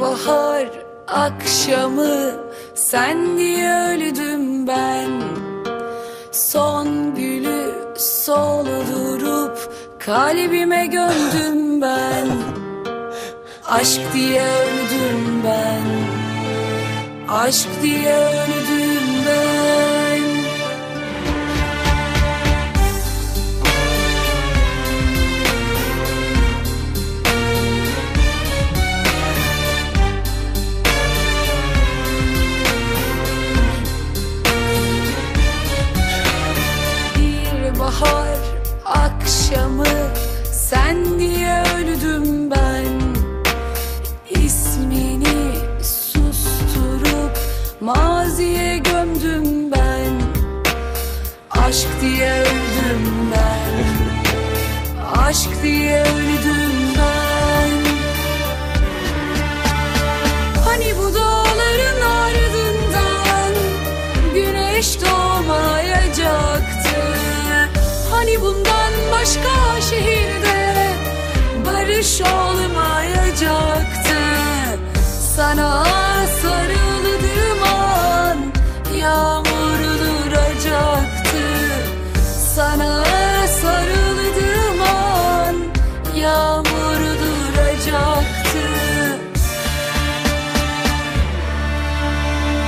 Bahar akşamı sen diye öldüm ben? Son gülü soldurup kalbime gömdüm ben. Aşk diye öldüm ben. Aşk diye öldüm sen diye öldüm ben. İsmini susturup maziye gömdüm ben. Aşk diye öldüm ben. Aşk diye öldüm Sana sarıldığım an yağmur duracaktı Sana sarıldığım an yağmur duracaktı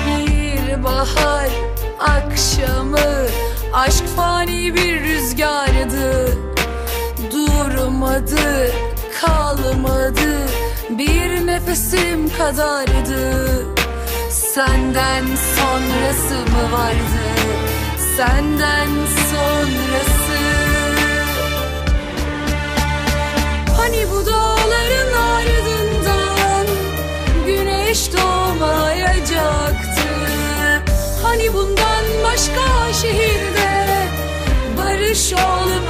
bir bahar akşamı Aşk fani bir rüzgardı. Durmadı, kalmadı Bir nefesim kadardı. Senden sonrası mı vardı? Senden sonrası. Hani bu dağların ardından güneş doğmayacaktı? Hani bundan başka şehirde barış olmayacaktı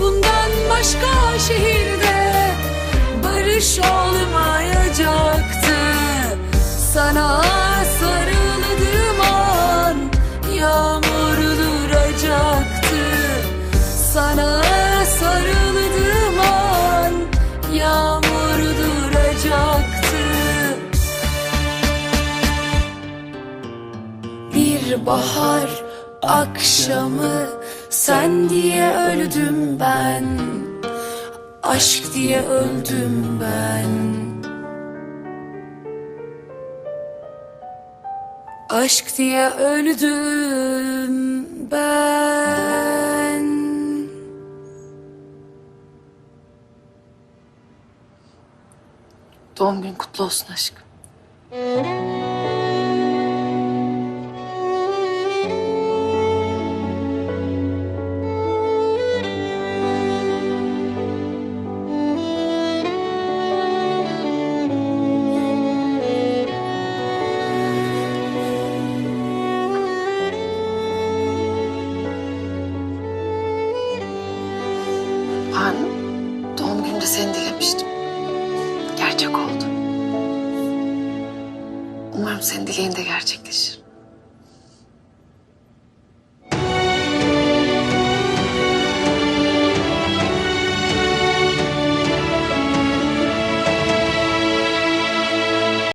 Bundan başka şehirde barış olmayacaktı. Sana sarıldığım an yağmur duracaktı. Sana sarıldığım an yağmur duracaktı. Bir bahar akşamı sen diye öldüm ben Aşk diye öldüm ben Aşk diye öldüm ben Doğum gün kutlu olsun aşkım. Umarım senin dileğin de gerçekleşir.